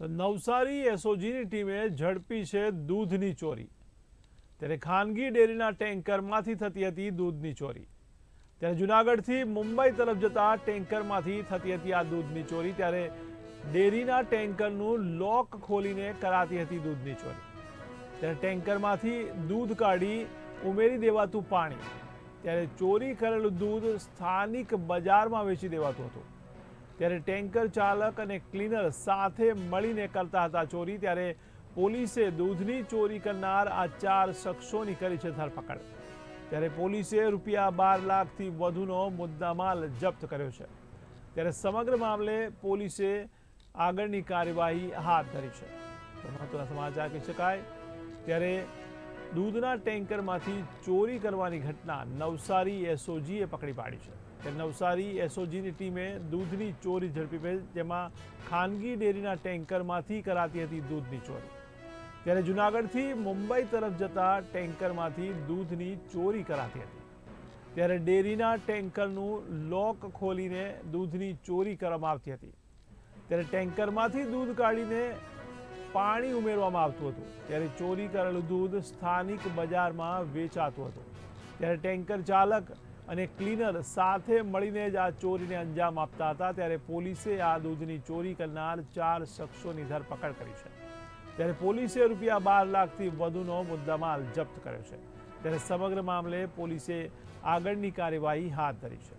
તો નવસારી એસઓજીની ટીમે ઝડપી છે દૂધની ચોરી. ત્યારે ખાનગી ડેરીના ટેન્કરમાંથી થતી હતી દૂધની ચોરી. ત્યારે જુનાગઢથી મુંબઈ તરફ જતા ટેન્કરમાંથી થતી હતી આ દૂધની ચોરી. ત્યારે ડેરીના ટેન્કરનું લોક ખોલીને કરાતી હતી દૂધની ચોરી. ત્યારે ટેન્કરમાંથી દૂધ કાઢી ઉમેરી દેવાતું પાણી. ત્યારે ચોરી કરેલું દૂધ સ્થાનિક બજારમાં વેચી દેવાતું હતું. ત્યારે ટેન્કર ચાલક અને ક્લીનર સાથે મળીને કરતા હતા ચોરી, ત્યારે પોલીસે દૂધની ચોરી કરનાર આ ચાર શખ્સોની કરી છે ધરપકડ. ત્યારે પોલીસે રૂપિયા બાર લાખથી વધુનો મુદ્દામાલ જપ્ત કર્યો છે. ત્યારે સમગ્ર મામલે પોલીસે આગળની કાર્યવાહી હાથ ધરી છે. મહત્વના સમાચાર કહી શકાય, ત્યારે દૂધના ટેન્કરમાંથી ચોરી કરવાની ઘટના નવસારી એસઓજીએ પકડી પાડી છે. કે નવસારી એસઓજીની ટીમે દૂધની ચોરી ઝડપી પડી જેમાં ખાનગી ડેરીના ટેન્કરમાંથી કરાતી હતી દૂધની ચોરી. ત્યારે જુનાગઢથી મુંબઈ તરફ જતા ટેન્કરમાંથી દૂધની ચોરી કરાતી હતી. ત્યારે ડેરીના ટેન્કરનું લોક ખોલીને દૂધની ચોરી કરવામાં આવતી હતી. ત્યારે ટેન્કરમાંથી દૂધ કાઢીને પાણી ઉમેરવામાં આવતું હતું. ત્યારે ચોરી કરેલું દૂધ સ્થાનિક બજારમાં વેચાતું હતું. ત્યારે ટેન્કર ચાલક અને ક્લીનર સાથે મળીને જ આ ચોરીને અંજામ આપતા હતા. ત્યારે પોલીસે આ દૂધની ચોરી કરનાર ચાર શખ્સોની ધરપકડ કરી છે. ત્યારે પોલીસે રૂપિયા બાર લાખથી વધુનો મુદ્દામાલ જપ્ત કર્યો છે. ત્યારે સમગ્ર મામલે પોલીસે આગળની કાર્યવાહી હાથ ધરી છે.